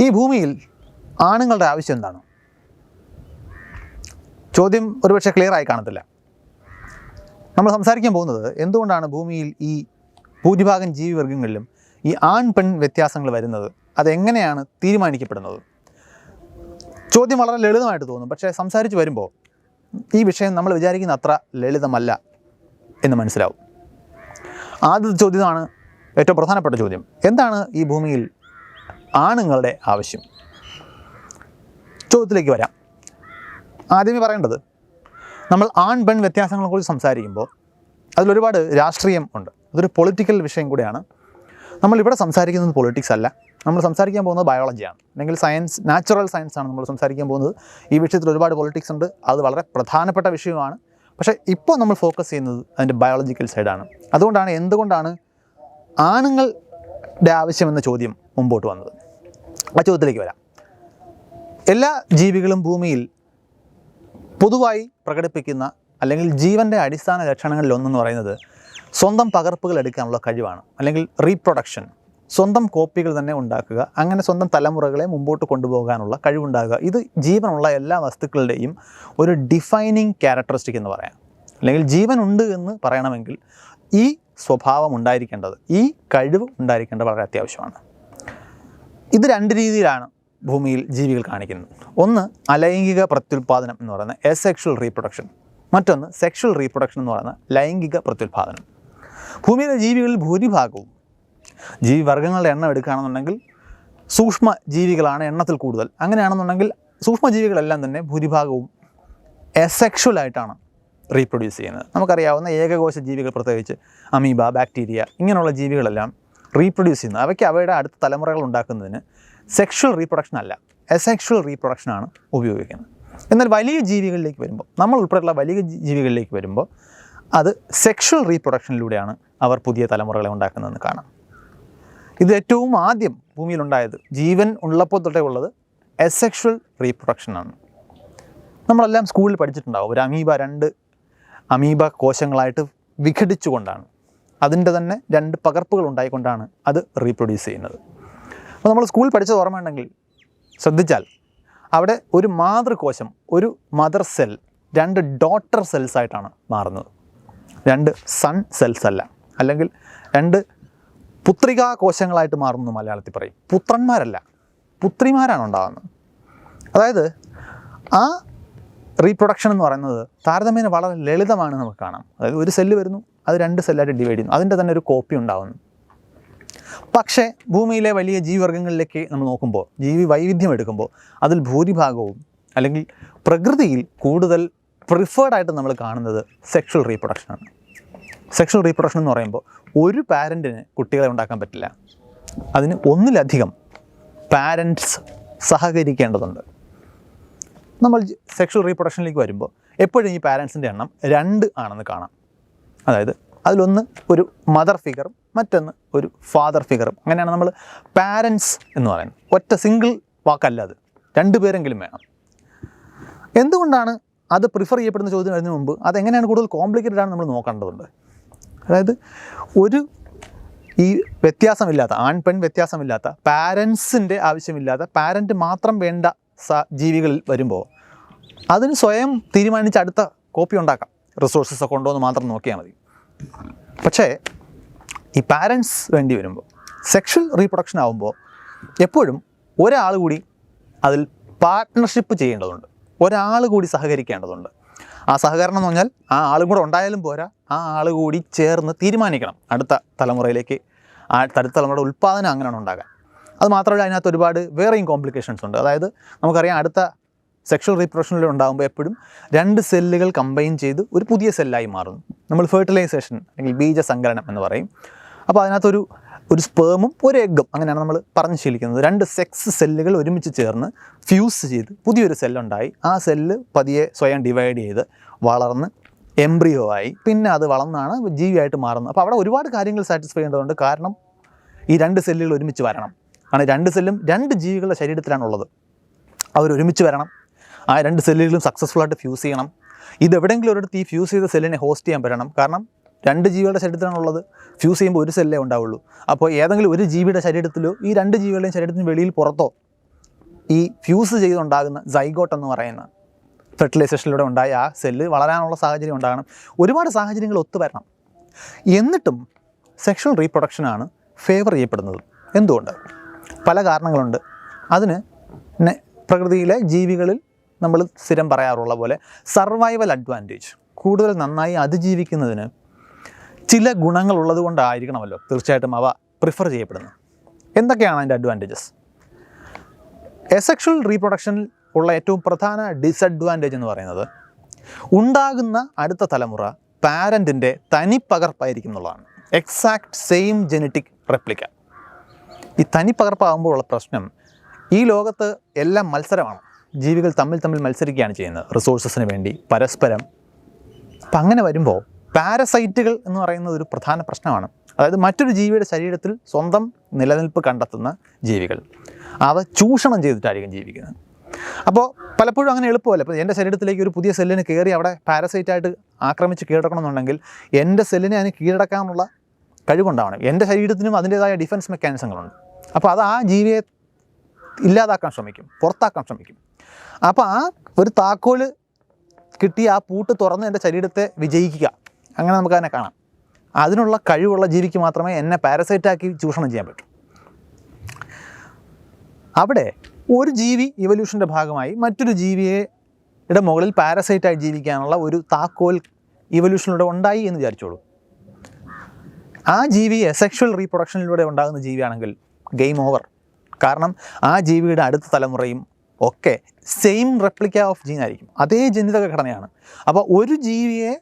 ഈ ഭൂമിയിൽ ആണുങ്ങളുടെ ആവശ്യം എന്താണ്? ചോദ്യം ഒരുപക്ഷെ ക്ലിയറായി കാണത്തില്ല. നമ്മൾ സംസാരിക്കാൻ പോകുന്നത് എന്തുകൊണ്ടാണ് ഭൂമിയിൽ ഈ ഭൂരിഭാഗം ജീവിവർഗങ്ങളിലും ഈ ആൺ പെൺ വ്യത്യാസങ്ങൾ വരുന്നത്? അതെങ്ങനെയാണ് തീരുമാനിക്കപ്പെടുന്നത്? ചോദ്യം വളരെ ലളിതമായിട്ട് തോന്നും. പക്ഷേ സംസാരിച്ച് വരുമ്പോൾ ഈ വിഷയം നമ്മൾ വിചാരിക്കുന്ന അത്ര ലളിതമല്ല എന്ന് മനസ്സിലാവും. ആദ്യത്തെ ചോദ്യമാണ് ഏറ്റവും പ്രധാനപ്പെട്ട ചോദ്യം. എന്താണ് ഈ ഭൂമിയിൽ ആണുങ്ങളുടെ ആവശ്യം. ചോദ്യത്തിലേക്ക് വരാം. ആദ്യമേ പറയേണ്ടത് നമ്മൾ ആൺ പെൺ വ്യത്യാസങ്ങളെക്കുറിച്ച് സംസാരിക്കുമ്പോൾ അതിലൊരുപാട് രാഷ്ട്രീയം ഉണ്ട്. അതൊരു പൊളിറ്റിക്കൽ വിഷയം കൂടിയാണ്. നമ്മളിവിടെ സംസാരിക്കുന്നത് പൊളിറ്റിക്സ് അല്ല. നമ്മൾ സംസാരിക്കാൻ പോകുന്നത് ബയോളജിയാണ് അല്ലെങ്കിൽ സയൻസ് നാച്ചുറൽ സയൻസ് ആണ് നമ്മൾ സംസാരിക്കാൻ പോകുന്നത്. ഈ വിഷയത്തിൽ ഒരുപാട് പൊളിറ്റിക്സ് ഉണ്ട്. അത് വളരെ പ്രധാനപ്പെട്ട വിഷയമാണ്. പക്ഷേ ഇപ്പോൾ നമ്മൾ ഫോക്കസ് ചെയ്യുന്നത് അതിന്റെ ബയോളജിക്കൽ സൈഡാണ് അതുകൊണ്ടാണ് എന്തുകൊണ്ടാണ് ആണുങ്ങളുടെ ആവശ്യമെന്ന ചോദ്യം മുമ്പോട്ട് വന്നത്. ആ ചോദ്യത്തിലേക്ക് വരാം. എല്ലാ ജീവികളും ഭൂമിയിൽ പൊതുവായി പ്രകടിപ്പിക്കുന്ന അല്ലെങ്കിൽ ജീവന്റെ അടിസ്ഥാന ലക്ഷണങ്ങളിൽ ഒന്നെന്ന് പറയുന്നത് സ്വന്തം പകർപ്പുകൾ എടുക്കാനുള്ള കഴിവാണ്. അല്ലെങ്കിൽ റീപ്രൊഡക്ഷൻ സ്വന്തം കോപ്പികൾ തന്നെ ഉണ്ടാക്കുക. അങ്ങനെ സ്വന്തം തലമുറകളെ മുമ്പോട്ട് കൊണ്ടുപോകാനുള്ള കഴിവുണ്ടാകുക. ഇത് ജീവനുള്ള എല്ലാ വസ്തുക്കളുടെയും ഒരു ഡിഫൈനിങ് ക്യാരക്ടറിസ്റ്റിക് എന്ന് പറയാം. അല്ലെങ്കിൽ ജീവനുണ്ട് എന്ന് പറയണമെങ്കിൽ ഈ സ്വഭാവം ഉണ്ടായിരിക്കേണ്ടത് ഈ കഴിവ് ഉണ്ടായിരിക്കേണ്ടത് വളരെ അത്യാവശ്യമാണ്. ഇത് രണ്ട് രീതിയിലാണ് ഭൂമിയിൽ ജീവികൾ കാണിക്കുന്നത്. ഒന്ന് അലൈംഗിക പ്രത്യുൽപാദനം എന്ന് പറയുന്ന എസെക്ഷൽ റീപ്രൊഡക്ഷൻ മറ്റൊന്ന് സെക്ഷൽ റീപ്രൊഡക്ഷൻ എന്ന് പറയുന്ന ലൈംഗിക പ്രത്യുൽപാദനം. ഭൂമിയിലെ ജീവികളിൽ ഭൂരിഭാഗവും ജീവിവർഗങ്ങളുടെ എണ്ണം എടുക്കുകയാണെന്നുണ്ടെങ്കിൽ സൂക്ഷ്മ ജീവികളാണ് എണ്ണത്തിൽ കൂടുതൽ. അങ്ങനെയാണെന്നുണ്ടെങ്കിൽ സൂക്ഷ്മ ജീവികളെല്ലാം തന്നെ ഭൂരിഭാഗവും എസെക്ഷലായിട്ടാണ് റീപ്രൊഡ്യൂസ് ചെയ്യുന്നത്. നമുക്കറിയാവുന്ന ഏകകോശ ജീവികൾ പ്രത്യേകിച്ച് അമീബ ബാക്ടീരിയ ഇങ്ങനെയുള്ള ജീവികളെല്ലാം റീപ്രൊഡ്യൂസ് ചെയ്യുന്നത്. അവയ്ക്ക് അവയുടെ അടുത്ത തലമുറകൾ ഉണ്ടാക്കുന്നതിന് സെക്ഷൽ റീപ്രൊഡക്ഷൻ അല്ല എസെക്ഷൽ റീപ്രൊഡക്ഷനാണ് ഉപയോഗിക്കുന്നത്. എന്നാൽ വലിയ ജീവികളിലേക്ക് വരുമ്പോൾ നമ്മൾ ഉൾപ്പെടെയുള്ള വലിയ ജീവികളിലേക്ക് വരുമ്പോൾ അത് സെക്ഷൽ റീപ്രൊഡക്ഷനിലൂടെയാണ് അവർ പുതിയ തലമുറകളെ ഉണ്ടാക്കുന്നതെന്ന് കാണാം. ഇത് ഏറ്റവും ആദ്യം ഭൂമിയിലുണ്ടായത് ജീവൻ ഉള്ളപ്പോൾ തൊട്ടേ ഉള്ളത് എസെക്ഷൽ റീപ്രൊഡക്ഷനാണ് നമ്മളെല്ലാം സ്കൂളിൽ പഠിച്ചിട്ടുണ്ടാവും. ഒരു അമീബ രണ്ട് അമീബ കോശങ്ങളായിട്ട് വിഘടിച്ചുകൊണ്ടാണ്. അതിന്റെ തന്നെ രണ്ട് പകർപ്പുകൾ ഉണ്ടായിക്കൊണ്ടാണ് അത് റീപ്രൊഡ്യൂസ് ചെയ്യുന്നത്. അപ്പോൾ നമ്മൾ സ്കൂളിൽ പഠിച്ചത് ഓർമ്മയുണ്ടെങ്കിൽ ശ്രദ്ധിച്ചാൽ അവിടെ ഒരു മാതൃകോശം ഒരു മദർ സെൽ രണ്ട് ഡോട്ടർ സെൽസ് ആയിട്ടാണ് മാറുന്നത്. രണ്ട് സൺ സെൽസ് അല്ല. അല്ലെങ്കിൽ രണ്ട് പുത്രികാ കോശങ്ങളായിട്ട് മാറുന്നു മലയാളത്തിൽ പറയും. പുത്രന്മാരല്ല പുത്രിമാരാണ് ഉണ്ടാകുന്നത്. അതായത് ആ റീപ്രൊഡക്ഷൻ എന്ന് പറയുന്നത് താരതമ്യേന വളരെ ലളിതമാണ് നമുക്ക് കാണാം. അതായത് ഒരു സെല്ല് വരുന്നു അത് രണ്ട് സെല്ലായിട്ട് ഡിവൈഡ് ചെയ്യുന്നു. അതിന്റെ തന്നെ ഒരു കോപ്പി ഉണ്ടാകുന്നു പക്ഷേ ഭൂമിയിലെ വലിയ ജീവിവർഗങ്ങളിലേക്ക് നമ്മൾ നോക്കുമ്പോൾ ജീവി വൈവിധ്യം എടുക്കുമ്പോൾ അതിൽ ഭൂരിഭാഗവും അല്ലെങ്കിൽ പ്രകൃതിയിൽ കൂടുതൽ പ്രിഫേർഡായിട്ട് നമ്മൾ കാണുന്നത് സെക്ഷൽ റീപ്രൊഡക്ഷനാണ് സെക്ഷൽ റീപ്രൊഡക്ഷൻ എന്ന് പറയുമ്പോൾ ഒരു പാരന്റിന് കുട്ടികളെ ഉണ്ടാക്കാൻ പറ്റില്ല. അതിന് ഒന്നിലധികം പാരൻസ് സഹകരിക്കേണ്ടതുണ്ട്. നമ്മൾ സെക്ഷൽ റീപ്രൊഡക്ഷനിലേക്ക് വരുമ്പോൾ എപ്പോഴും ഈ പാരൻസിന്റെ എണ്ണം രണ്ട് ആണെന്ന് കാണാം. അതായത് അതിലൊന്ന് ഒരു മദർ ഫിഗറും മറ്റൊന്ന് ഒരു ഫാദർ ഫിഗറും അങ്ങനെയാണ് നമ്മൾ പാരൻസ് എന്ന് പറയുന്നത്. ഒറ്റ സിംഗിൾ വാക്കല്ല അത്. രണ്ട് പേരെങ്കിലും വേണം. എന്തുകൊണ്ടാണ് അത് പ്രിഫർ ചെയ്യപ്പെടുന്ന ചോദ്യം അതിന് മുമ്പ് അതെങ്ങനെയാണ് കൂടുതൽ കോംപ്ലിക്കേറ്റഡ് ആണ് നമ്മൾ നോക്കേണ്ടതുണ്ട്? അതായത് ഒരു ഈ വ്യത്യാസമില്ലാത്ത ആൺ പെൺ വ്യത്യാസമില്ലാത്ത പാരൻസിന്റെ ആവശ്യമില്ലാത്ത പാരന്റ് മാത്രം വേണ്ട ജീവികളിൽ വരുമ്പോൾ അതിന് സ്വയം തീരുമാനിച്ച് അടുത്ത കോപ്പി ഉണ്ടാക്കാം. റിസോഴ്സസ് ഒക്കെ ഉണ്ടോ എന്ന് മാത്രം നോക്കിയാൽ മതി. പക്ഷേ ഈ പാരൻസ് വേണ്ടി വരുമ്പോൾ സെക്ഷൽ റീപ്രൊഡക്ഷൻ ആകുമ്പോൾ എപ്പോഴും ഒരാൾ കൂടി അതിൽ പാർട്ട്ണർഷിപ്പ് ചെയ്യേണ്ടതുണ്ട്. ഒരാൾ കൂടി സഹകരിക്കേണ്ടതുണ്ട്. ആ സഹകരണം എന്ന് പറഞ്ഞാൽ ആ ആളും കൂടെ ഉണ്ടായാലും പോരാ ആ ആൾ കൂടി ചേർന്ന് തീരുമാനിക്കണം. അടുത്ത തലമുറയിലേക്ക് ആ അടുത്ത തലമുറയുടെ ഉൽപ്പാദനം അങ്ങനെയാണ് ഉണ്ടാകാൻ. അത് മാത്രമല്ല അതിനകത്ത് ഒരുപാട് വേറെയും കോംപ്ലിക്കേഷൻസ് ഉണ്ട്. അതായത് നമുക്കറിയാം അടുത്ത സെക്ഷൽ റീപ്രൊഡക്ഷനിൽ ഉണ്ടാകുമ്പോൾ എപ്പോഴും രണ്ട് സെല്ലുകൾ കമ്പൈൻ ചെയ്ത് ഒരു പുതിയ സെല്ലായി മാറുന്നു. നമ്മൾ ഫെർട്ടിലൈസേഷൻ അല്ലെങ്കിൽ ബീജ ബീജസങ്കലനം എന്ന് പറയും. അപ്പോൾ അതിനകത്തൊരു ഒരു സ്പേമും ഒരു എഗ്ഗും അങ്ങനെയാണ് നമ്മൾ പറഞ്ഞു ശീലിക്കുന്നത്. രണ്ട് സെക്സ് സെല്ലുകൾ ഒരുമിച്ച് ചേർന്ന് ഫ്യൂസ് ചെയ്ത് പുതിയൊരു സെല്ലുണ്ടായി ആ സെല്ല് പതിയെ സ്വയം ഡിവൈഡ് ചെയ്ത് വളർന്ന് എംബ്രിയോ ആയി. പിന്നെ അത് വളർന്നാണ് ജീവിയായിട്ട് മാറുന്നത്. അപ്പോൾ അവിടെ ഒരുപാട് കാര്യങ്ങൾ സാറ്റിസ്ഫൈ ചെയ്യേണ്ടതുണ്ട്. കാരണം ഈ രണ്ട് സെല്ലുകൾ ഒരുമിച്ച് വരണം. കാരണം രണ്ട് സെല്ലും രണ്ട് ജീവികളുടെ ശരീരത്തിലാണുള്ളത്. അവർ ഒരുമിച്ച് വരണം. ആ രണ്ട് സെല്ലുകളും സക്സസ്ഫുൾ ആയിട്ട് ഫ്യൂസ് ചെയ്യണം. ഇത് എവിടെയെങ്കിലും ഒരിടത്ത് ഈ ഫ്യൂസ് ചെയ്ത സെല്ലിനെ ഹോസ്റ്റ് ചെയ്യാൻ പറ്റണം. കാരണം രണ്ട് ജീവികളുടെ ശരീരത്തിലാണുള്ളത് ഫ്യൂസ് ചെയ്യുമ്പോൾ ഒരു സെല്ലേ ഉണ്ടാവുള്ളൂ. അപ്പോൾ ഏതെങ്കിലും ഒരു ജീവിയുടെ ശരീരത്തിലോ ഈ രണ്ട് ജീവികളുടെയും ശരീരത്തിന് വെളിയിൽ പുറത്തോ ഈ ഫ്യൂസ് ചെയ്തുണ്ടാകുന്ന സൈഗോട്ട് എന്ന് പറയുന്ന ഫെർട്ടിലൈസേഷനിലൂടെ ഉണ്ടായ ആ സെല്ല് വളരാനുള്ള സാഹചര്യം ഉണ്ടാകണം. ഒരുപാട് സാഹചര്യങ്ങൾ ഒത്തുവരണം എന്നിട്ടും സെക്ഷൽ റീപ്രൊഡക്ഷനാണ് ഫേവർ ചെയ്യപ്പെടുന്നത്. എന്തുകൊണ്ട്? പല കാരണങ്ങളുണ്ട്. അതിന് പ്രകൃതിയിലെ ജീവികളിൽ നമ്മൾ സ്ഥിരം പറയാറുള്ള പോലെ സർവൈവൽ അഡ്വാന്റേജ് കൂടുതൽ നന്നായി അതിജീവിക്കുന്നതിന് ചില ഗുണങ്ങൾ ഉള്ളത് കൊണ്ടായിരിക്കണമല്ലോ തീർച്ചയായിട്ടും അവ പ്രിഫർ ചെയ്യപ്പെടുന്നത്. എന്തൊക്കെയാണ് അതിന്റെ അഡ്വാന്റേജസ് എസെക്ഷൽ റീപ്രൊഡക്ഷനിൽ ഉള്ള ഏറ്റവും പ്രധാന ഡിസഡ്വാന്റേജ് എന്ന് പറയുന്നത് ഉണ്ടാകുന്ന അടുത്ത തലമുറ പാരന്റിന്റെ തനിപ്പകർപ്പായിരിക്കും എന്നുള്ളതാണ്. എക്സാക്ട് സെയിം ജനറ്റിക് റെപ്ലിക്ക ഈ തനിപ്പകർപ്പാകുമ്പോഴുള്ള പ്രശ്നം ഈ ലോകത്ത് എല്ലാം മത്സരമാണ്. ജീവികൾ തമ്മിൽ തമ്മിൽ മത്സരിക്കുകയാണ് ചെയ്യുന്നത്. റിസോഴ്സസിന് വേണ്ടി പരസ്പരം. അപ്പം അങ്ങനെ വരുമ്പോൾ പാരസൈറ്റുകൾ എന്ന് പറയുന്നത് ഒരു പ്രധാന പ്രശ്നമാണ്. അതായത് മറ്റൊരു ജീവിയുടെ ശരീരത്തിൽ സ്വന്തം നിലനിൽപ്പ് കണ്ടെത്തുന്ന ജീവികൾ. അവ ചൂഷണം ചെയ്തിട്ടായിരിക്കും ജീവിക്കുന്നത്. അപ്പോൾ പലപ്പോഴും അങ്ങനെ എളുപ്പമല്ല. ഇപ്പോൾ എന്റെ ശരീരത്തിലേക്ക് ഒരു പുതിയ സെല്ലിന് കയറി അവിടെ പാരസൈറ്റായിട്ട് ആക്രമിച്ച് കീഴടക്കണമെന്നുണ്ടെങ്കിൽ എന്റെ സെല്ലിനെ അതിന് കീഴടക്കാനുള്ള കഴിവുണ്ടാവണം. എന്റെ ശരീരത്തിനും അതിന്റേതായ ഡിഫൻസ് മെക്കാനിസങ്ങളുണ്ട് അപ്പോൾ അത് ആ ജീവിയെ ഇല്ലാതാക്കാൻ ശ്രമിക്കും പുറത്താക്കാൻ ശ്രമിക്കും. അപ്പോൾ ആ ഒരു താക്കോൽ കിട്ടി ആ പൂട്ട് തുറന്ന് എന്റെ ശരീരത്തെ വിജയിക്കുക. അങ്ങനെ നമുക്ക് അതിനെ കാണാം. അതിനുള്ള കഴിവുള്ള ജീവിക്ക് മാത്രമേ എന്നെ പാരസൈറ്റാക്കി ചൂഷണം ചെയ്യാൻ പറ്റൂ. അവിടെ ഒരു ജീവി ഇവല്യൂഷന്റെ ഭാഗമായി മറ്റൊരു ജീവിയുടെ മുകളിൽ പാരസൈറ്റായി ജീവിക്കാനുള്ള ഒരു താക്കോൽ ഇവല്യൂഷനിലൂടെ ഉണ്ടായി എന്ന് വിചാരിച്ചോളൂ. ആ ജീവിയെ സെക്ഷൽ റീപ്രൊഡക്ഷനിലൂടെ ഉണ്ടാകുന്ന ജീവിയാണെങ്കിൽ ഗെയിം ഓവർ കാരണം ആ ജീവിയുടെ അടുത്ത തലമുറയും ഒക്കെ സെയിം റെപ്ലിക്ക ഓഫ് ജീൻ ആയിരിക്കും. അതേ ജനിതക ഘടനയാണ്. അപ്പോൾ ഒരു ജീവിയെ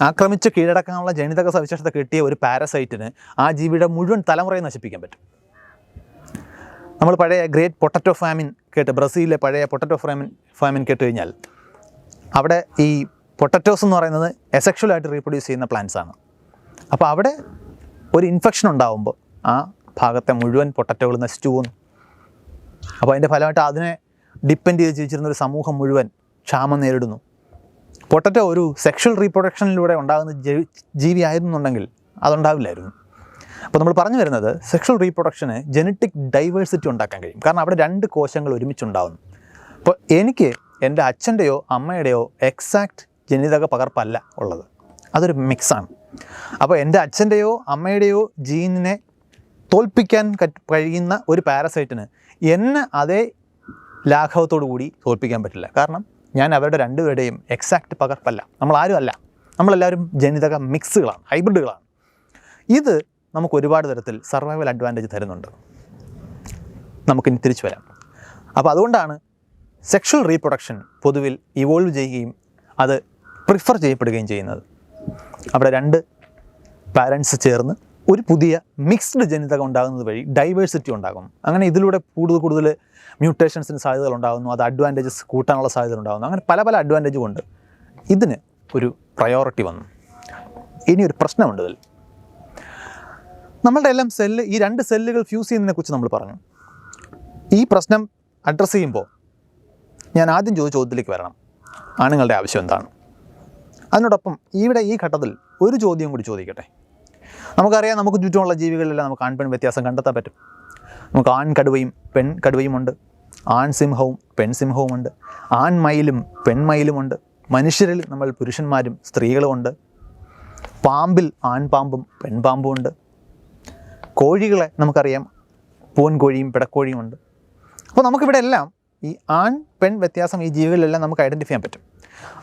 ആക്രമിച്ച് കീഴടക്കാനുള്ള ജനിതക സവിശേഷത കിട്ടിയ ഒരു പാരസൈറ്റിന് ആ ജീവിയുടെ മുഴുവൻ തലമുറയെ നശിപ്പിക്കാൻ പറ്റും. നമ്മൾ പഴയ ഗ്രേറ്റ് പൊട്ടറ്റോ ഫാമിൻ കേട്ട് ബ്രസീലിലെ പഴയ പൊട്ടറ്റോ ഫാമിൻ ഫാമിൻ കേട്ട് കഴിഞ്ഞാൽ അവിടെ ഈ പൊട്ടറ്റോസ് എന്ന് പറയുന്നത് എസെക്ഷലായിട്ട് റീപ്രൊഡ്യൂസ് ചെയ്യുന്ന പ്ലാന്റ്സ് ആണ്. അപ്പോൾ അവിടെ ഒരു ഇൻഫെക്ഷൻ ഉണ്ടാവുമ്പോൾ ആ ഭാഗത്തെ മുഴുവൻ പൊട്ടറ്റോകൾ നശിച്ചു പോകുന്നു അപ്പോൾ അതിന്റെ ഫലമായിട്ട് അതിനെ ഡിപ്പെൻഡ് ചെയ്ത് ജീവിച്ചിരുന്ന ഒരു സമൂഹം മുഴുവൻ ക്ഷാമം നേരിടുന്നു. പൊട്ടറ്റോ ഒരു സെക്ഷൽ റീപ്രൊഡക്ഷനിലൂടെ ഉണ്ടാകുന്ന ജീവി ആയിരുന്നുണ്ടെങ്കിൽ അതുണ്ടാവില്ലായിരുന്നു. അപ്പോൾ നമ്മൾ പറഞ്ഞു വരുന്നത് സെക്ഷൽ റീപ്രൊഡക്ഷന് ജനറ്റിക് ഡൈവേഴ്സിറ്റി ഉണ്ടാക്കാൻ കഴിയും. കാരണം അവിടെ രണ്ട് കോശങ്ങൾ ഒരുമിച്ചുണ്ടാകുന്നു അപ്പോൾ എനിക്ക് എന്റെ അച്ഛന്റെയോ അമ്മയുടെയോ എക്സാക്റ്റ് ജനിതക പകർപ്പല്ല ഉള്ളത്. അതൊരു മിക്സാണ് അപ്പോൾ എന്റെ അച്ഛന്റെയോ അമ്മയുടെയോ ജീനിനെ തോൽപ്പിക്കാൻ കഴിയുന്ന ഒരു പാരസൈറ്റിന് എന്നെ അതേ ലാഘവത്തോടു കൂടി തോൽപ്പിക്കാൻ പറ്റില്ല. കാരണം ഞാൻ അവരുടെ രണ്ടുപേരുടെയും എക്സാക്റ്റ് പകർപ്പല്ല. നമ്മൾ ആരും അല്ല. നമ്മളെല്ലാവരും ജനിതക മിക്സുകളാണ് ഹൈബ്രിഡുകളാണ് ഇത് നമുക്ക് ഒരുപാട് തരത്തിൽ സർവൈവൽ അഡ്വാന്റേജ് തരുന്നുണ്ട്. നമുക്കിനി തിരിച്ചു വരാം. അപ്പോൾ അതുകൊണ്ടാണ് സെക്ഷൽ റീപ്രൊഡക്ഷൻ പൊതുവിൽ ഇവോൾവ് ചെയ്യുകയും അത് പ്രിഫർ ചെയ്യപ്പെടുകയും ചെയ്യുന്നത്. അവിടെ രണ്ട് പാരൻസ് ചേർന്ന് ഒരു പുതിയ മിക്സ്ഡ് ജനിതകം ഉണ്ടാകുന്നത് വഴി ഡൈവേഴ്സിറ്റി ഉണ്ടാകും. അങ്ങനെ ഇതിലൂടെ കൂടുതൽ കൂടുതൽ മ്യൂട്ടേഷൻസിന് സാധ്യതകൾ ഉണ്ടാകുന്നു. അത് അഡ്വാന്റേജസ് കൂട്ടാനുള്ള സാധ്യത ഉണ്ടാകുന്നു. അങ്ങനെ പല പല അഡ്വാന്റേജ് ഉണ്ട്. ഇതിന് ഒരു പ്രയോറിറ്റി വന്നു. ഇനി ഒരു പ്രശ്നമുണ്ട് ഇതിൽ. നമ്മളുടെ എല്ലാം സെല്ല് ഈ രണ്ട് സെല്ലുകൾ ഫ്യൂസ് ചെയ്യുന്നതിനെ കുറിച്ച് നമ്മൾ പറഞ്ഞു. ഈ പ്രശ്നം അഡ്രസ്സ് ചെയ്യുമ്പോൾ ഞാൻ ആദ്യം ചോദിച്ച ചോദ്യത്തിലേക്ക് വരണം. ആണുങ്ങളുടെ ആവശ്യം എന്താണ്? അതിനോടൊപ്പം ഇവിടെ ഈ ഘട്ടത്തിൽ ഒരു ചോദ്യം കൂടി ചോദിക്കട്ടെ. നമുക്കറിയാം നമുക്ക് ചുറ്റുമുള്ള ജീവികളിലെല്ലാം നമുക്ക് ആൺ പെൺ വ്യത്യാസം കണ്ടെത്താൻ പറ്റും. നമുക്ക് ആൺ കടുവയും പെൺ കടുവയുമുണ്ട്. ആൺ സിംഹവും പെൺ സിംഹവുമുണ്ട്. ആൺ മയിലും പെൺമയിലുമുണ്ട് മനുഷ്യരിൽ നമ്മൾ പുരുഷന്മാരും സ്ത്രീകളുമുണ്ട്. പാമ്പിൽ ആൺ പാമ്പും പെൺപാമ്പും ഉണ്ട് കോഴികളെ നമുക്കറിയാം പൂൻ കോഴിയും പിടക്കോഴിയും ഉണ്ട്. അപ്പോൾ നമുക്കിവിടെ എല്ലാം ഈ ആൺ പെൺ വ്യത്യാസം ഈ ജീവികളിലെല്ലാം നമുക്ക് ഐഡന്റിഫൈ ചെയ്യാൻ പറ്റും.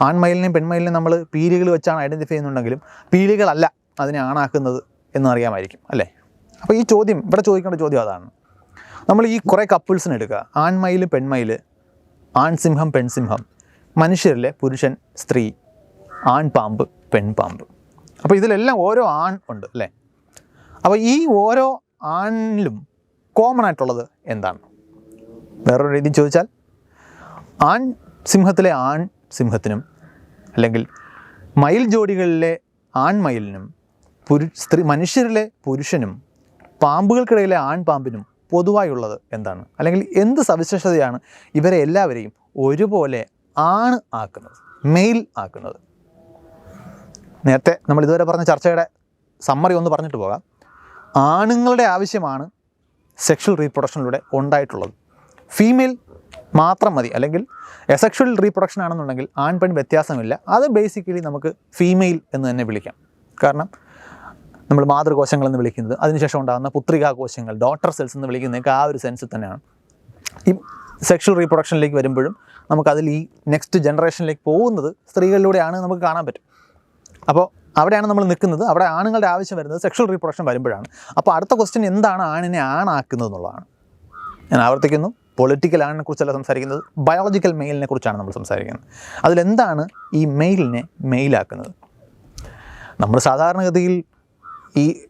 ആൺമയിലിനെയും പെൺമയിലിനെയും നമ്മൾ പീലികൾ വെച്ചാണ് ഐഡന്റിഫൈ ചെയ്യുന്നുണ്ടെങ്കിലും പീലികളല്ല അതിനെ ആണാക്കുന്നത്. എന്നറിയാമായിരിക്കും അല്ലേ? അപ്പോൾ ഈ ചോദ്യം ഇവിടെ ചോദിക്കേണ്ട ചോദ്യം അതാണ്. നമ്മൾ ഈ കുറേ കപ്പിൾസിന് എടുക്കുക. ആൺമയിൽ പെൺമയിൽ ആൺസിംഹം പെൺസിംഹം മനുഷ്യരിലെ പുരുഷൻ സ്ത്രീ ആൺപാമ്പ് പെൺപാമ്പ് അപ്പോൾ ഇതിലെല്ലാം ഓരോ ആൺ ഉണ്ട് അല്ലേ? അപ്പോൾ ഈ ഓരോ ആണിലും കോമൺ ആയിട്ടുള്ളത് എന്താണ്? വേറൊരു രീതി ചോദിച്ചാൽ ആൺ സിംഹത്തിലെ ആൺ സിംഹത്തിനും അല്ലെങ്കിൽ മയിൽ ജോഡികളിലെ ആൺമയിലിനും പുരു സ്ത്രീ മനുഷ്യരിലെ പുരുഷനും പാമ്പുകൾക്കിടയിലെ ആൺപാമ്പിനും പൊതുവായുള്ളത് എന്താണ്? അല്ലെങ്കിൽ എന്ത് സവിശേഷതയാണ് ഇവരെ എല്ലാവരെയും ഒരുപോലെ ആണ് ആക്കുന്നത് മെയിൽ ആക്കുന്നത്? നേരത്തെ നമ്മൾ ഇതുവരെ പറഞ്ഞ ചർച്ചയുടെ സമ്മറി ഒന്ന് പറഞ്ഞിട്ട് പോകാം. ആണുങ്ങളുടെ ആവശ്യമാണ് സെക്ഷൽ റീപ്രൊഡക്ഷനിലൂടെ ഉണ്ടായിട്ടുള്ളത്. ഫീമെയിൽ മാത്രം മതി. അല്ലെങ്കിൽ എസെക്ഷൽ റീപ്രൊഡക്ഷൻ ആണെന്നുണ്ടെങ്കിൽ ആൺ പെൺ വ്യത്യാസമില്ല. അത് ബേസിക്കലി നമുക്ക് ഫീമെയിൽ എന്ന് തന്നെ വിളിക്കാം. കാരണം നമ്മൾ മാതൃകോശങ്ങൾ എന്ന് വിളിക്കുന്നത്. അതിനുശേഷം ഉണ്ടാകുന്ന പുത്രികാകോശങ്ങൾ ഡോട്ടർ സെൽസ് എന്ന് വിളിക്കുന്നതൊക്കെ ആ ഒരു സെൻസിൽ തന്നെയാണ്. ഈ സെക്ഷൽ റീപ്രൊഡക്ഷനിലേക്ക് വരുമ്പോഴും നമുക്കതിൽ ഈ നെക്സ്റ്റ് ജനറേഷനിലേക്ക് പോകുന്നത് സ്ത്രീകളിലൂടെയാണ് നമുക്ക് കാണാൻ പറ്റും. അപ്പോൾ അവിടെയാണ് നമ്മൾ നിൽക്കുന്നത്. അവിടെ ആണുങ്ങളുടെ ആവശ്യം വരുന്നത് സെക്ഷൽ റീപ്രൊഡക്ഷൻ വരുമ്പോഴാണ്. അപ്പോൾ അടുത്ത ക്വസ്റ്റ്യൻ എന്താണ് ആണിനെ ആണാക്കുന്നത് എന്നുള്ളതാണ്. ഞാൻ ആവർത്തിക്കുന്നു. പൊളിറ്റിക്കൽ ആണിനെ കുറിച്ചല്ല സംസാരിക്കുന്നത്. ബയോളജിക്കൽ മെയിലിനെ കുറിച്ചാണ് നമ്മൾ സംസാരിക്കുന്നത്. അതിലെന്താണ് ഈ മെയിലിനെ മെയിലാക്കുന്നത് നമ്മൾ സാധാരണഗതിയിൽ ഈ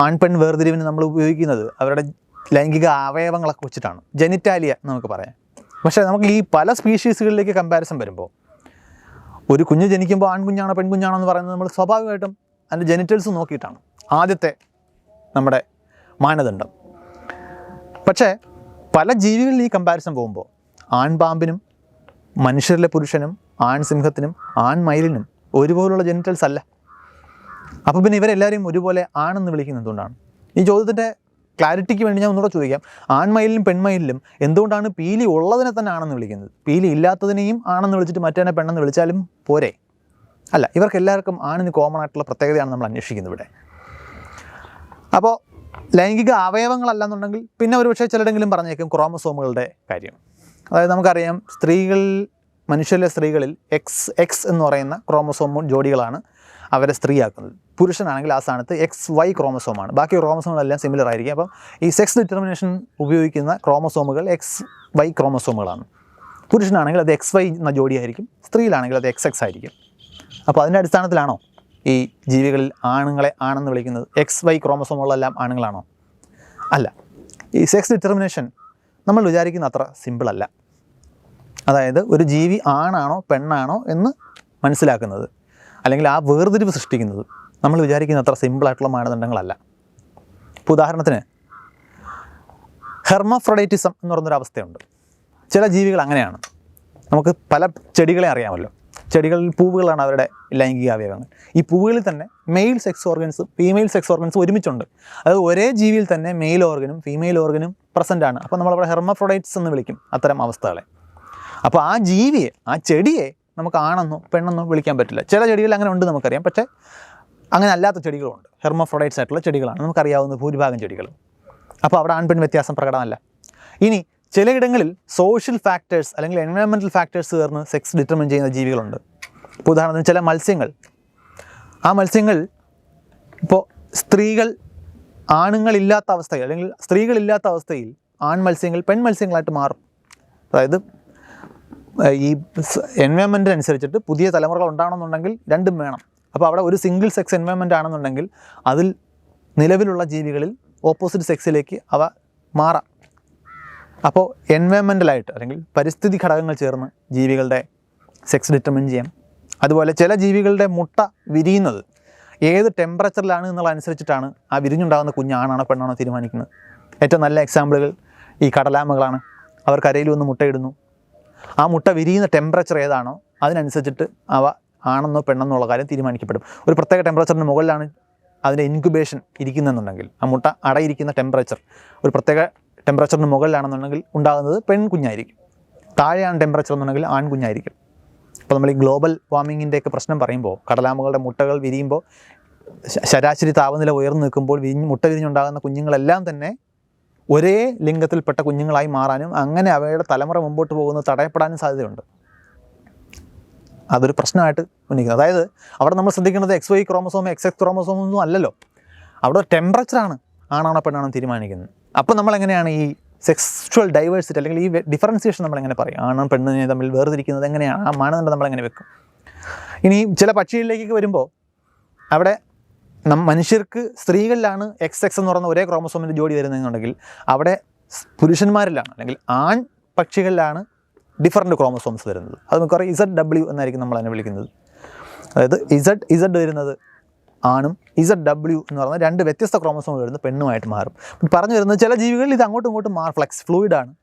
ആൺ പെൺ വേർതിരിവിന് നമ്മൾ ഉപയോഗിക്കുന്നത് അവരുടെ ലൈംഗിക അവയവങ്ങളൊക്കെ വെച്ചിട്ടാണ്. ജനിറ്റാലിയ നമുക്ക് പറയാം. പക്ഷേ നമുക്ക് ഈ പല സ്പീഷീസുകളിലേക്ക് കമ്പാരിസൺ വരുമ്പോൾ ഒരു കുഞ്ഞ് ജനിക്കുമ്പോൾ ആൺകുഞ്ഞാണോ പെൺകുഞ്ഞാണോ എന്ന് പറയുന്നത് നമ്മൾ സ്വാഭാവികമായിട്ടും അതിന്റെ ജനിറ്റൽസ് നോക്കിയിട്ടാണ്. ആദ്യത്തെ നമ്മുടെ മാനദണ്ഡം. പക്ഷേ പല ജീവികളിൽ ഈ കമ്പാരിസൺ പോകുമ്പോൾ ആൺപാമ്പിനും മനുഷ്യരിലെ പുരുഷനും ആൺ സിംഹത്തിനും ആൺ മയിലിനും ഒരുപോലുള്ള ജനിറ്റൽസ് അല്ല. അപ്പോൾ പിന്നെ ഇവരെല്ലാവരെയും ഒരുപോലെ ആണെന്ന് വിളിക്കുന്നത് എന്തുകൊണ്ടാണ്? ഈ ചോദ്യത്തിന്റെ ക്ലാരിറ്റിക്ക് വേണ്ടി ഞാൻ ഒന്നുകൂടെ ചോദിക്കാം. ആൺമയിലും പെൺമയിലും എന്തുകൊണ്ടാണ് പീലി ഉള്ളതിനെ തന്നെ ആണെന്ന് വിളിക്കുന്നത്? പീലി ഇല്ലാത്തതിനെയും ആണെന്ന് വിളിച്ചിട്ട് മറ്റേനെ പെണ്ണെന്ന് വിളിച്ചാലും പോരെ? അല്ല ഇവർക്ക് എല്ലാവർക്കും ആണിന് കോമൺ ആയിട്ടുള്ള പ്രത്യേകതയാണ് നമ്മൾ അന്വേഷിക്കുന്നത് ഇവിടെ. അപ്പോൾ ലൈംഗിക അവയവങ്ങളല്ലെന്നുണ്ടെങ്കിൽ പിന്നെ ഒരു പക്ഷേ ചിലരെങ്കിലും പറഞ്ഞേക്കും ക്രോമസോമുകളുടെ കാര്യം. അതായത് നമുക്കറിയാം സ്ത്രീകളിൽ മനുഷ്യരിലെ സ്ത്രീകളിൽ എക്സ് എക്സ് എന്ന് പറയുന്ന ക്രോമസോം ജോഡികളാണ്. അവരെ സ്ത്രീയാക്കുന്നത്. പുരുഷനാണെങ്കിൽ ആ സ്ഥാനത്ത് എക്സ് വൈ ക്രോമസോമാണ് ബാക്കി ക്രോമസോമുകളെല്ലാം സിമിലർ ആയിരിക്കും. അപ്പം ഈ സെക്സ് ഡിറ്റർമിനേഷൻ ഉപയോഗിക്കുന്ന ക്രോമസോമുകൾ എക്സ് വൈ ക്രോമസോമുകളാണ് പുരുഷനാണെങ്കിൽ അത് എക്സ് വൈ എന്ന ജോഡിയായിരിക്കും സ്ത്രീയിലാണെങ്കിൽ അത് എക്സ് എക്സ് ആയിരിക്കും. അപ്പോൾ അതിന്റെ അടിസ്ഥാനത്തിലാണോ ഈ ജീവികളിൽ ആണുങ്ങളെ ആണെന്ന് വിളിക്കുന്നത്? എക്സ് വൈ ക്രോമസോമുകളെല്ലാം ആണുങ്ങളാണോ? അല്ല. ഈ സെക്സ് ഡിറ്റർമിനേഷൻ നമ്മൾ വിചാരിക്കുന്ന അത്ര സിമ്പിളല്ല അതായത് ഒരു ജീവി ആണാണോ പെണ്ണാണോ എന്ന് മനസ്സിലാക്കുന്നത്. അല്ലെങ്കിൽ ആ വേർതിരിവ് സൃഷ്ടിക്കുന്നത് നമ്മൾ വിചാരിക്കുന്ന അത്ര സിമ്പിളായിട്ടുള്ള മാനദണ്ഡങ്ങളല്ല. ഇപ്പോൾ ഉദാഹരണത്തിന് ഹെർമഫ്രൊഡൈറ്റിസം എന്ന് പറയുന്നൊരു അവസ്ഥയുണ്ട്. ചില ജീവികൾ അങ്ങനെയാണ്. നമുക്ക് പല ചെടികളെ അറിയാമല്ലോ. ചെടികളിൽ പൂവുകളാണ് അവരുടെ ലൈംഗിക അവയവങ്ങൾ. ഈ പൂവുകളിൽ തന്നെ മെയിൽ സെക്സ് ഓർഗൻസും ഫീമെയിൽ സെക്സ് ഓർഗൻസും ഒരുമിച്ചുണ്ട്. അതായത് ഒരേ ജീവിയിൽ തന്നെ മെയിൽ ഓർഗനും ഫീമെയിൽ ഓർഗനും പ്രസന്റ് ആണ്. അപ്പോൾ നമ്മളവിടെ ഹെർമഫ്രൊഡൈറ്റ്സ് എന്ന് വിളിക്കും അത്തരം അവസ്ഥകളെ. അപ്പോൾ ആ ജീവിയെ ആ ചെടിയെ നമുക്ക് ആണെന്നോ പെണ്ണെന്നോ വിളിക്കാൻ പറ്റില്ല. ചില ചെടികൾ അങ്ങനെ ഉണ്ട് നമുക്കറിയാം. പക്ഷേ അങ്ങനെ അല്ലാത്ത ചെടികളുണ്ട്. ഹെർമോഫ്രോഡൈറ്റ്സ് ആയിട്ടുള്ള ചെടികളാണ്. നമുക്കറിയാവുന്ന ഭൂരിഭാഗം ചെടികൾ അപ്പോൾ അവിടെ ആൺപെൺ വ്യത്യാസം പ്രകടമല്ല. ഇനി ചിലയിടങ്ങളിൽ സോഷ്യൽ ഫാക്ടേഴ്സ് അല്ലെങ്കിൽ എൻവയോൺമെന്റൽ ഫാക്ടേഴ്സ് ചേർന്ന് സെക്സ് ഡിറ്റർമിൻ ചെയ്യുന്ന ജീവികളുണ്ട്. ഇപ്പോൾ ഉദാഹരണത്തിന് ചില മത്സ്യങ്ങൾ. ആ മത്സ്യങ്ങൾ ഇപ്പോൾ സ്ത്രീകൾ ആണുങ്ങളില്ലാത്ത അവസ്ഥയിൽ അല്ലെങ്കിൽ സ്ത്രീകളില്ലാത്ത അവസ്ഥയിൽ ആൺ മത്സ്യങ്ങൾ പെൺ മത്സ്യങ്ങളായിട്ട് മാറും. അതായത് ഈ എൻവയോൺമെന്റ് അനുസരിച്ചിട്ട് പുതിയ തലമുറകൾ ഉണ്ടാകണമെന്നുണ്ടെങ്കിൽ രണ്ടും വേണം. അപ്പോൾ അവിടെ ഒരു സിംഗിൾ സെക്സ് എൻവയോൺമെന്റ് ആണെന്നുണ്ടെങ്കിൽ അതിൽ നിലവിലുള്ള ജീവികളിൽ ഓപ്പോസിറ്റ് സെക്സിലേക്ക് അവ മാറാം. അപ്പോൾ എൻവയോൺമെന്റലായിട്ട് അല്ലെങ്കിൽ പരിസ്ഥിതി ഘടകങ്ങൾ ചേർന്ന് ജീവികളുടെ സെക്സ് ഡിറ്റർമിൻ ചെയ്യാം. അതുപോലെ ചില ജീവികളുടെ മുട്ട വിരിയുന്നത് ഏത് ടെമ്പറേച്ചറിലാണ് എന്നുള്ള അനുസരിച്ചിട്ടാണ് ആ വിരിഞ്ഞുണ്ടാകുന്ന കുഞ്ഞ് ആണാണോ പെണ്ണാണോ തീരുമാനിക്കുന്നത്. ഏറ്റവും നല്ല എക്സാമ്പിളുകൾ ഈ കടലാമകളാണ്. അവർ കരയിൽ വന്ന് മുട്ടയിടുന്നു. ആ മുട്ട വിരിയുന്ന ടെമ്പറേച്ചർ ഏതാണോ അതിനനുസരിച്ചിട്ട് അവ ആണെന്നോ പെണ്ണെന്നോ ഉള്ള കാര്യം തീരുമാനിക്കപ്പെടും. ഒരു പ്രത്യേക ടെമ്പറേച്ചറിന് മുകളിലാണ് അതിന്റെ ഇൻക്യുബേഷൻ ഇരിക്കുന്നെന്നുണ്ടെങ്കിൽ ആ മുട്ട അടയിരിക്കുന്ന ടെമ്പറേച്ചർ ഒരു പ്രത്യേക ടെമ്പറേച്ചറിന് മുകളിലാണെന്നുണ്ടെങ്കിൽ ഉണ്ടാകുന്നത് പെൺകുഞ്ഞായിരിക്കും. താഴെയാണ് ടെമ്പറേച്ചർ എന്നുണ്ടെങ്കിൽ ആൺകുഞ്ഞായിരിക്കും. അപ്പോൾ നമ്മൾ ഈ ഗ്ലോബൽ വാർമിങ്ങിന്റെയൊക്കെ പ്രശ്നം പറയുമ്പോൾ കടലാമകളുടെ മുട്ടകൾ വിരിയുമ്പോൾ ശരാശരി താപനില ഉയർന്നു നിൽക്കുമ്പോൾ വിരിഞ്ഞ് മുട്ട വിരിഞ്ഞുണ്ടാകുന്ന കുഞ്ഞുങ്ങളെല്ലാം തന്നെ ഒരേ ലിംഗത്തിൽപ്പെട്ട കുഞ്ഞുങ്ങളായി മാറാനും അങ്ങനെ അവയുടെ തലമുറ മുമ്പോട്ട് പോകുന്നത് തടയപ്പെടാനും സാധ്യതയുണ്ട്. അതൊരു പ്രശ്നമായിട്ട് ഉന്നയിക്കുന്നത് അതായത് അവിടെ നമ്മൾ ശ്രദ്ധിക്കുന്നത് X Y chromosome X X chromosome ഒന്നും അല്ലല്ലോ. അവിടെ ടെമ്പറേച്ചറാണ് ആണാണോ പെണ്ണാണോ തീരുമാനിക്കുന്നത്. അപ്പോൾ നമ്മൾ എങ്ങനെയാണ് ഈ സെക്സ്വൽ ഡൈവേഴ്സിറ്റി അല്ലെങ്കിൽ ഈ ഡിഫറൻസിയേഷൻ നമ്മൾ എങ്ങനെ പറയും? ആണും പെണ്ണിനെ തമ്മിൽ വേർതിരിക്കുന്നത് എങ്ങനെയാണ്? ആ മാനദണ്ഡം നമ്മൾ എങ്ങനെ വെക്കും? ഇനി ചില പക്ഷികളിലേക്ക് വരുമ്പോൾ അവിടെ മനുഷ്യർക്ക് സ്ത്രീകളിലാണ് എക്സ് എക്സ് എന്ന് പറയുന്ന ഒരേ ക്രോമസോമിന്റെ ജോഡി വരുന്നതെന്നുണ്ടെങ്കിൽ അവിടെ പുരുഷന്മാരിലാണ് അല്ലെങ്കിൽ ആൺ പക്ഷികളിലാണ് ഡിഫറന്റ് ക്രോമസോംസ് വരുന്നത്. അത് നമുക്കറിയാം ഇസഡ് ഡബ്ല്യു എന്നായിരിക്കും നമ്മൾ അതിനെ വിളിക്കുന്നത്. അതായത് ഇസഡ് ഇസഡ് വരുന്നത് ആണും ഇസഡ് ഡബ്ല്യു എന്ന് പറയുന്ന രണ്ട് വ്യത്യസ്ത ക്രോമസോം വരുന്നത് പെണ്ണുമായിട്ട് മാറും. പറഞ്ഞു വരുന്നത് ചില ജീവികളിൽ ഇത് അങ്ങോട്ടും ഇങ്ങോട്ടും മാറും ഫ്ലെക്സ് ഫ്ലൂയിഡാണ്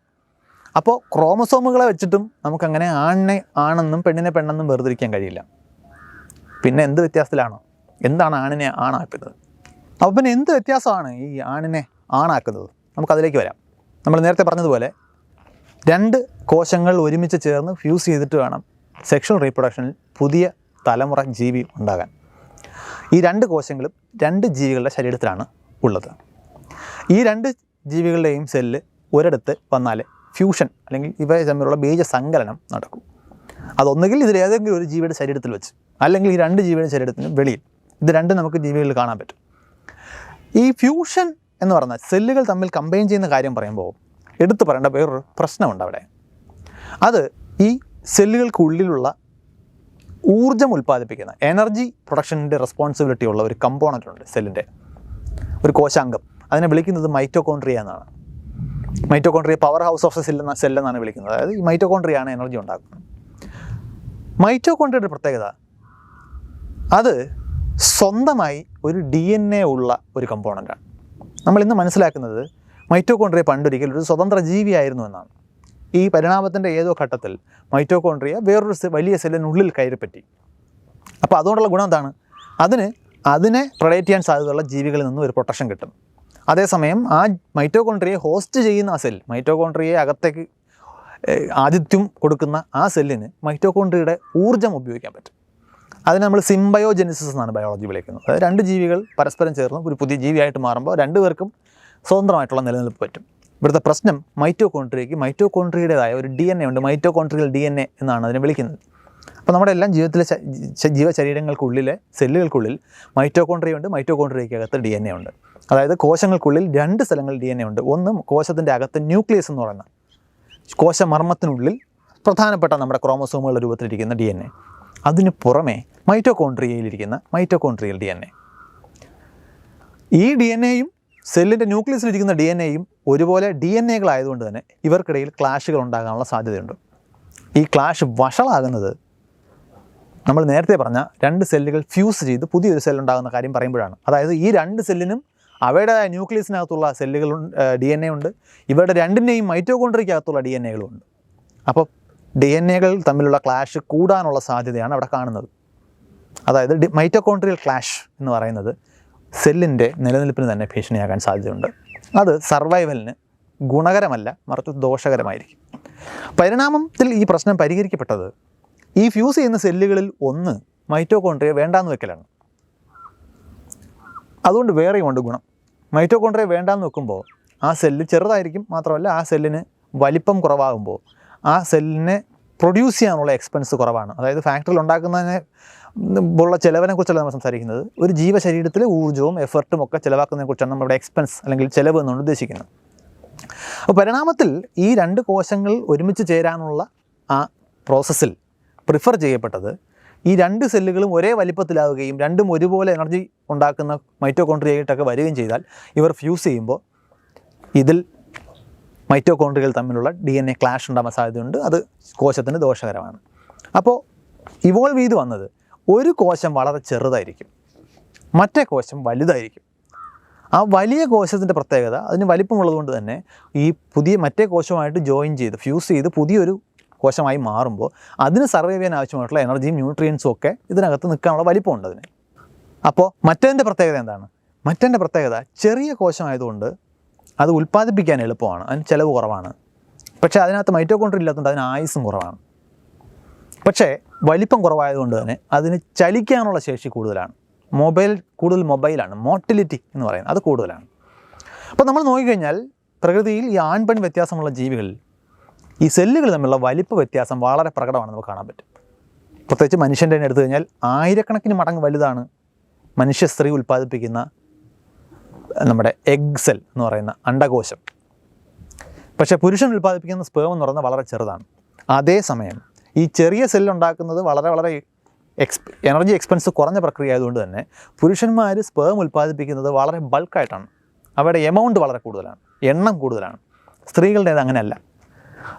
അപ്പോൾ ക്രോമസോമുകളെ വെച്ചിട്ടും നമുക്കങ്ങനെ ആണിനെ ആണെന്നും പെണ്ണിനെ പെണ്ണെന്നും വേർതിരിക്കാൻ കഴിയില്ല. പിന്നെ എന്ത് വ്യത്യാസത്തിലാണോ? എന്താണ് ആണിനെ ആണാക്കുന്നത്? അപ്പോൾ പിന്നെ എന്ത് വ്യത്യാസമാണ് ഈ ആണിനെ ആണാക്കുന്നത്? നമുക്കതിലേക്ക് വരാം. നമ്മൾ നേരത്തെ പറഞ്ഞതുപോലെ രണ്ട് കോശങ്ങൾ ഒരുമിച്ച് ചേർന്ന് ഫ്യൂസ് ചെയ്തിട്ട് വേണം സെക്ഷൽ റീപ്രൊഡക്ഷനിൽ പുതിയ തലമുറ ജീവി ഉണ്ടാകാൻ. ഈ രണ്ട് കോശങ്ങളും രണ്ട് ജീവികളുടെ ശരീരത്തിലാണ് ഉള്ളത്. ഈ രണ്ട് ജീവികളുടെയും സെല്ല് ഒരിടത്ത് വന്നാൽ ഫ്യൂഷൻ അല്ലെങ്കിൽ ഇവ തമ്മിലുള്ള ബീജ സങ്കലനം നടക്കും. അതൊന്നുകിൽ ഇതിലേതെങ്കിലും ഒരു ജീവിയുടെ ശരീരത്തിൽ വെച്ച് അല്ലെങ്കിൽ ഈ രണ്ട് ജീവിയുടെ ശരീരത്തിന് വെളിയിൽ ഇത് രണ്ടും നമുക്ക് ജീവികളിൽ കാണാൻ പറ്റും. ഈ ഫ്യൂഷൻ എന്ന് പറഞ്ഞാൽ സെല്ലുകൾ തമ്മിൽ കമ്പൈൻ ചെയ്യുന്ന കാര്യം പറയുമ്പോൾ എടുത്തു പറയേണ്ട വേറൊരു പ്രശ്നമുണ്ട് അവിടെ. അത് ഈ സെല്ലുകൾക്കുള്ളിലുള്ള ഊർജം ഉൽപ്പാദിപ്പിക്കുന്ന എനർജി പ്രൊഡക്ഷന്റെ റെസ്പോൺസിബിലിറ്റി ഉള്ള ഒരു കമ്പോണന്റ് ഉണ്ട് സെല്ലിന്റെ ഒരു കോശാംഗം. അതിനെ വിളിക്കുന്നത് മൈറ്റോകോൺട്രിയ എന്നാണ്. Mitochondria power house of cell എന്ന സെൽ വിളിക്കുന്നത്. അതായത് ഈ മൈറ്റോകോൺട്രിയാണ് എനർജി ഉണ്ടാക്കുന്നത്. മൈറ്റോകോൺട്രിയുടെ പ്രത്യേകത അത് സ്വന്തമായി ഒരു ഡി എൻ എ ഉള്ള ഒരു കമ്പോണന്റാണ് നമ്മൾ ഇന്ന് മനസ്സിലാക്കുന്നത് മൈറ്റോകോൺട്രിയ പണ്ടൊരിക്കൽ ഒരു സ്വതന്ത്ര ജീവിയായിരുന്നു എന്നാണ്. ഈ പരിണാമത്തിന്റെ ഏതോ ഘട്ടത്തിൽ മൈറ്റോകോൺട്രിയ വേറൊരു വലിയ സെല്ലിനുള്ളിൽ കയറിപ്പറ്റി. അപ്പോൾ അതുകൊണ്ടുള്ള ഗുണം എന്താണ്? അതിന് അതിനെ പ്രൊഡക്റ്റ് ചെയ്യാൻ സാധ്യതയുള്ള ജീവികളിൽ നിന്നും ഒരു പ്രൊട്ടക്ഷൻ കിട്ടും. അതേസമയം ആ മൈറ്റോകോൺട്രിയെ ഹോസ്റ്റ് ചെയ്യുന്ന ആ സെൽ മൈറ്റോകോൺട്രിയെ അകത്തേക്ക് ആതിഥ്യം കൊടുക്കുന്ന ആ സെല്ലിന് മൈറ്റോകോൺട്രിയയുടെ ഊർജം ഉപയോഗിക്കാൻ പറ്റും. അതിന് നമ്മൾ സിംബയോജെനിസിസ് എന്നാണ് ബയോളജി വിളിക്കുന്നത്. അതായത് രണ്ട് ജീവികൾ പരസ്പരം ചേർന്ന് ഒരു പുതിയ ജീവിയായിട്ട് മാറുമ്പോൾ രണ്ടുപേർക്കും സ്വതന്ത്രമായിട്ടുള്ള നിലനിൽപ്പ് പറ്റും. ഇവിടുത്തെ പ്രശ്നം മൈറ്റോകോൺട്രിയയ്ക്ക് മൈറ്റോകോൺട്രിയുടേതായ ഒരു ഡി എൻ എ ഉണ്ട്. മൈറ്റോകോൺട്രിയൽ ഡി എൻ എ എന്നാണ് അതിനെ വിളിക്കുന്നത്. അപ്പോൾ നമ്മുടെ എല്ലാം ജീവിതത്തിലെ ജീവശരീരങ്ങൾക്കുള്ളിലെ സെല്ലുകൾക്കുള്ളിൽ മൈറ്റോകോൺട്രിയ ഉണ്ട് മൈറ്റോകോൺട്രിയയ്ക്കകത്ത് ഡി എൻ എ ഉണ്ട്. അതായത് കോശങ്ങൾക്കുള്ളിൽ രണ്ട് സ്ഥലങ്ങളിൽ ഡി എൻ എ ഉണ്ട്. ഒന്ന് കോശത്തിന്റെ അകത്ത് ന്യൂക്ലിയസ് എന്ന് പറയുന്ന കോശമർമ്മത്തിനുള്ളിൽ പ്രധാനപ്പെട്ട നമ്മുടെ ക്രോമസോമുകളുടെ രൂപത്തിലിരിക്കുന്ന ഡി എൻ എ അതിന് പുറമെ മൈറ്റോകോൺട്രിയയിലിരിക്കുന്ന മൈറ്റോകോൺട്രിയൽ ഡി എൻ എ ഈ ഡി എൻ എയും സെല്ലിന്റെ ന്യൂക്ലിയസിലിരിക്കുന്ന ഡി എൻ എയും ഒരുപോലെ ഡി എൻ എകളായതുകൊണ്ട് തന്നെ ഇവർക്കിടയിൽ ക്ലാഷുകൾ ഉണ്ടാകാനുള്ള സാധ്യതയുണ്ട്. ഈ ക്ലാഷ് വഷളാകുന്നത് നമ്മൾ നേരത്തെ പറഞ്ഞ രണ്ട് സെല്ലുകൾ ഫ്യൂസ് ചെയ്ത് പുതിയൊരു സെൽ ഉണ്ടാകുന്ന കാര്യം പറയുമ്പോഴാണ്. അതായത് ഈ രണ്ട് സെല്ലിനും അവയുടേതായ ന്യൂക്ലിയസിനകത്തുള്ള സെല്ലുകൾ ഡി എൻ എ ഉണ്ട്. ഇവരുടെ രണ്ടിന്റെയും മൈറ്റോകോൺട്രിക്കകത്തുള്ള ഡി എൻ എകളും ഉണ്ട്. അപ്പോൾ ഡി എൻ എകൾ തമ്മിലുള്ള ക്ലാഷ് കൂടാനുള്ള സാധ്യതയാണ് അവിടെ കാണുന്നത്. അതായത് മൈറ്റോകോൺട്രിയൽ ക്ലാഷ് എന്ന് പറയുന്നത് സെല്ലിന്റെ നിലനിൽപ്പിന് തന്നെ ഭീഷണിയാകാൻ സാധ്യതയുണ്ട്. അത് സർവൈവലിന് ഗുണകരമല്ല മറിച്ച് ദോഷകരമായിരിക്കും. പരിണാമത്തിൽ ഈ പ്രശ്നം പരിഹരിക്കപ്പെട്ടത് ഈ ഫ്യൂസ് ചെയ്യുന്ന സെല്ലുകളിൽ ഒന്ന് മൈറ്റോകോൺട്രിയ വേണ്ടാന്ന് വെക്കലാണ്. അതുകൊണ്ട് വേറെയുമുണ്ട് ഗുണം. മൈറ്റോകോൺട്രിയ വേണ്ടാന്ന് വെക്കുമ്പോൾ ആ സെല്ല് ചെറുതായിരിക്കും മാത്രമല്ല ആ സെല്ലിന് വലിപ്പം കുറവാകുമ്പോൾ ആ സെല്ലിനെ പ്രൊഡ്യൂസ് ചെയ്യാനുള്ള എക്സ്പെൻസ് കുറവാണ്. അതായത് ഫാക്ടറിയിൽ ഉണ്ടാക്കുന്നതിനെ ഉള്ള ചിലവിനെ കുറിച്ചല്ല നമ്മൾ സംസാരിക്കുന്നത്. ഒരു ജീവശരീരത്തിലെ ഊർജവും എഫർട്ടും ഒക്കെ ചിലവാക്കുന്നതിനെ കുറിച്ചാണ് നമ്മുടെ എക്സ്പെൻസ് അല്ലെങ്കിൽ ചിലവ് എന്നുകൊണ്ട് ഉദ്ദേശിക്കുന്നത്. അപ്പോൾ പരിണാമത്തിൽ ഈ രണ്ട് കോശങ്ങൾ ഒരുമിച്ച് ചേരാനുള്ള ആ പ്രോസസ്സിൽ പ്രിഫർ ചെയ്യപ്പെട്ടത് ഈ രണ്ട് സെല്ലുകളും ഒരേ വലിപ്പത്തിലാവുകയും രണ്ടും ഒരുപോലെ എനർജി ഉണ്ടാക്കുന്ന മൈറ്റോകോൺട്രിയായിട്ടൊക്കെ വരികയും ചെയ്താൽ ഇവർ ഫ്യൂസ് ചെയ്യുമ്പോൾ ഇതിൽ മൈറ്റോകോൺട്രിയകൾ തമ്മിലുള്ള ഡി എൻ എ ക്ലാഷ് ഉണ്ടാകാൻ സാധ്യതയുണ്ട്. അത് കോശത്തിന് ദോഷകരമാണ്. അപ്പോൾ ഇവോൾവ് ചെയ്ത് വന്നത് ഒരു കോശം വളരെ ചെറുതായിരിക്കും. മറ്റേ കോശം വലുതായിരിക്കും. ആ വലിയ കോശത്തിന്റെ പ്രത്യേകത അതിന് വലിപ്പമുള്ളതുകൊണ്ട് തന്നെ ഈ പുതിയ മറ്റേ കോശമായിട്ട് ജോയിൻ ചെയ്ത് ഫ്യൂസ് ചെയ്ത് പുതിയൊരു കോശമായി മാറുമ്പോൾ അതിന് സർവൈവ് ചെയ്യാൻ ആവശ്യമായിട്ടുള്ള എനർജിയും ന്യൂട്രിയൻസും ഒക്കെ ഇതിനകത്ത് നിൽക്കാനുള്ള വലിപ്പമുണ്ട് അതിന്. അപ്പോൾ മറ്റേതിന്റെ പ്രത്യേകത എന്താണ്? മറ്റേന്റെ പ്രത്യേകത ചെറിയ കോശമായതുകൊണ്ട് അത് ഉൽപ്പാദിപ്പിക്കാൻ എളുപ്പമാണ്. അതിന് ചിലവ് കുറവാണ്. പക്ഷേ അതിനകത്ത് മൈറ്റോകോൺട്രി ഇല്ലാത്തതുകൊണ്ട് അതിന് ആയുസ്സും കുറവാണ്. പക്ഷേ വലിപ്പം കുറവായതുകൊണ്ട് തന്നെ അതിന് ചലിക്കാനുള്ള ശേഷി കൂടുതലാണ്. മൊബൈൽ കൂടുതൽ മൊബൈലാണ്. മോട്ടിലിറ്റി എന്ന് പറയുന്നത് അത് കൂടുതലാണ്. അപ്പോൾ നമ്മൾ നോക്കിക്കഴിഞ്ഞാൽ പ്രകൃതിയിൽ ഈ ആൺപെൺ വ്യത്യാസമുള്ള ജീവികളിൽ ഈ സെല്ലുകൾ തമ്മിലുള്ള വലിപ്പ വ്യത്യാസം വളരെ പ്രകടമാണ് നമുക്ക് കാണാൻ പറ്റും. പ്രത്യേകിച്ച് മനുഷ്യന്റെ തന്നെ എടുത്തു കഴിഞ്ഞാൽ ആയിരക്കണക്കിന് മടങ്ങ് വലുതാണ് മനുഷ്യ സ്ത്രീ ഉൽപ്പാദിപ്പിക്കുന്ന നമ്മുടെ എഗ് സെൽ എന്ന് പറയുന്ന അണ്ടകോശം പക്ഷേ പുരുഷൻ ഉൽപ്പാദിപ്പിക്കുന്ന സ്പേം എന്ന് പറയുന്നത് വളരെ ചെറുതാണ്. അതേസമയം ഈ ചെറിയ സെൽ ഉണ്ടാക്കുന്നത് വളരെ വളരെ എക്സ് എനർജി എക്സ്പെൻസ് കുറഞ്ഞ പ്രക്രിയ ആയതുകൊണ്ട് തന്നെ പുരുഷന്മാർ സ്പേം ഉൽപ്പാദിപ്പിക്കുന്നത് വളരെ ബൾക്കായിട്ടാണ് അവരുടെ എമൗണ്ട് വളരെ കൂടുതലാണ്. എണ്ണം കൂടുതലാണ്. സ്ത്രീകളുടേത് അങ്ങനെയല്ല.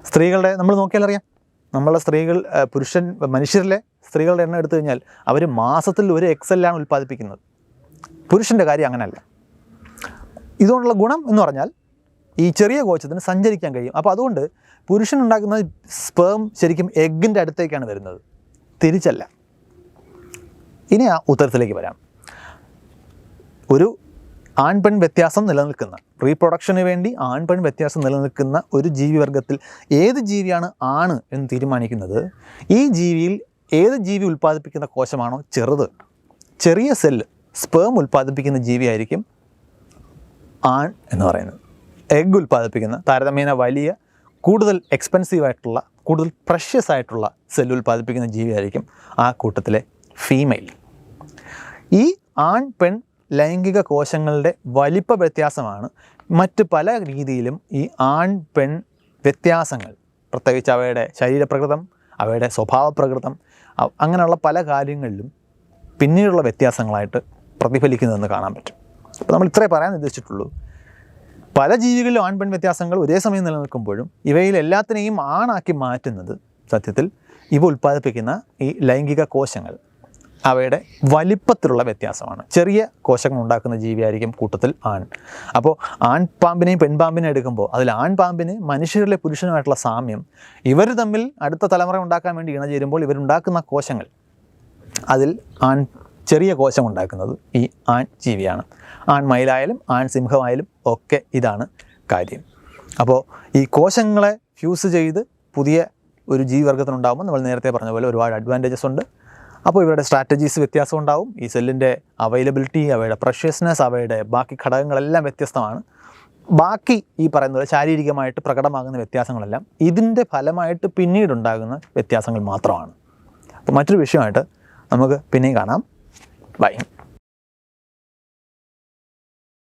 സ്ത്രീകളുടെ നമ്മൾ നോക്കിയാൽ അറിയാം. നമ്മളെ സ്ത്രീകൾ പുരുഷൻ മനുഷ്യരിലെ സ്ത്രീകളുടെ എണ്ണം എടുത്തു കഴിഞ്ഞാൽ അവർ മാസത്തിൽ ഒരു എക്സെല്ലാണ് ഉൽപ്പാദിപ്പിക്കുന്നത്. പുരുഷന്റെ കാര്യം അങ്ങനെയല്ല. ഇതുകൊണ്ടുള്ള ഗുണം എന്ന് പറഞ്ഞാൽ ഈ ചെറിയ കോശത്തിന് സഞ്ചരിക്കാൻ കഴിയും. അപ്പോൾ അതുകൊണ്ട് പുരുഷനുണ്ടാക്കുന്ന സ്പേം ശരിക്കും എഗ്ഗിന്റെ അടുത്തേക്കാണ് വരുന്നത്. തിരിച്ചല്ല. ഇനി ആ ഉത്തരത്തിലേക്ക് വരാം. ഒരു ആൺപെൺ വ്യത്യാസം നിലനിൽക്കുന്ന റീപ്രൊഡക്ഷന് വേണ്ടി ആൺപെൺ വ്യത്യാസം നിലനിൽക്കുന്ന ഒരു ജീവിവർഗത്തിൽ ഏത് ജീവിയാണ് ആണ് എന്ന് തീരുമാനിക്കുന്നത്? ഈ ജീവിയിൽ ഏത് ജീവി ഉൽപ്പാദിപ്പിക്കുന്ന കോശമാണോ ചെറുത്? ചെറിയ സെല്ല് സ്പേം ഉൽപ്പാദിപ്പിക്കുന്ന ജീവിയായിരിക്കും ആൺ എന്ന് പറയുന്നത്. എഗ് ഉൽപ്പാദിപ്പിക്കുന്ന താരതമ്യേന വലിയ കൂടുതൽ എക്സ്പെൻസീവ് ആയിട്ടുള്ള കൂടുതൽ പ്രഷ്യസ് ആയിട്ടുള്ള സെല്ല് ഉൽപ്പാദിപ്പിക്കുന്ന ജീവിയായിരിക്കും ആ കൂട്ടത്തിലെ ഫീമെയിൽ ഈ ആൺ പെൺ ലൈംഗിക കോശങ്ങളുടെ വലിപ്പ വ്യത്യാസമാണ്. മറ്റ് പല രീതിയിലും ഈ ആൺ പെൺ വ്യത്യാസങ്ങൾ പ്രത്യേകിച്ച് അവയുടെ ശരീരപ്രകൃതം അവയുടെ സ്വഭാവപ്രകൃതം അങ്ങനെയുള്ള പല കാര്യങ്ങളിലും പിന്നീടുള്ള വ്യത്യാസങ്ങളായിട്ട് പ്രതിഫലിക്കുന്നതെന്ന് കാണാൻ പറ്റും. അപ്പോൾ നമ്മൾ ഇത്രേ പറയാൻ ഉദ്ദേശിച്ചിട്ടുള്ളൂ. പല ജീവികളിലും ആൺ പെൺ വ്യത്യാസങ്ങൾ ഒരേ സമയം നിലനിൽക്കുമ്പോഴും ഇവയിൽ എല്ലാത്തിനെയും ആണാക്കി മാറ്റുന്നത് സത്യത്തിൽ ഇവ ഉൽപ്പാദിപ്പിക്കുന്ന ഈ ലൈംഗിക കോശങ്ങൾ അവയുടെ വലിപ്പത്തിലുള്ള വ്യത്യാസമാണ്. ചെറിയ കോശങ്ങൾ ഉണ്ടാക്കുന്ന ജീവിയായിരിക്കും കൂട്ടത്തിൽ ആൺ. അപ്പോൾ ആൺ പാമ്പിനെയും പെൺപാമ്പിനെയും എടുക്കുമ്പോൾ അതിൽ ആൺ പാമ്പിന് മനുഷ്യരിലെ പുരുഷനുമായിട്ടുള്ള സാമ്യം ഇവർ തമ്മിൽ അടുത്ത തലമുറ ഉണ്ടാക്കാൻ വേണ്ടി ഇണചേരുമ്പോൾ ഇവരുണ്ടാക്കുന്ന കോശങ്ങൾ അതിൽ ആൺ ചെറിയ കോശം ഉണ്ടാക്കുന്നത് ഈ ആൺ ജീവിയാണ്. ആൺ മയിലായാലും ആൺ സിംഹമായാലും ഒക്കെ ഇതാണ് കാര്യം. അപ്പോൾ ഈ കോശങ്ങളെ ഫ്യൂസ് ചെയ്ത് പുതിയ ഒരു ജീവിവർഗത്തിനുണ്ടാകുമ്പോൾ നമ്മൾ നേരത്തെ പറഞ്ഞ പോലെ ഒരുപാട് അഡ്വാന്റേജസ് ഉണ്ട്. അപ്പോൾ ഇവരുടെ സ്ട്രാറ്റജീസ് വ്യത്യാസം ഉണ്ടാവും. ഈ സെല്ലിന്റെ അവൈലബിലിറ്റി അവയുടെ പ്രഷ്യസ്നെസ് അവയുടെ ബാക്കി ഘടകങ്ങളെല്ലാം വ്യത്യസ്തമാണ്. ബാക്കി ഈ പറയുന്ന പോലെ ശാരീരികമായിട്ട് പ്രകടമാകുന്ന വ്യത്യാസങ്ങളെല്ലാം ഇതിന്റെ ഫലമായിട്ട് പിന്നീടുണ്ടാകുന്ന വ്യത്യാസങ്ങൾ മാത്രമാണ്. അപ്പോൾ മറ്റൊരു വിഷയമായിട്ട് നമുക്ക് പിന്നെയും കാണാം. Bye.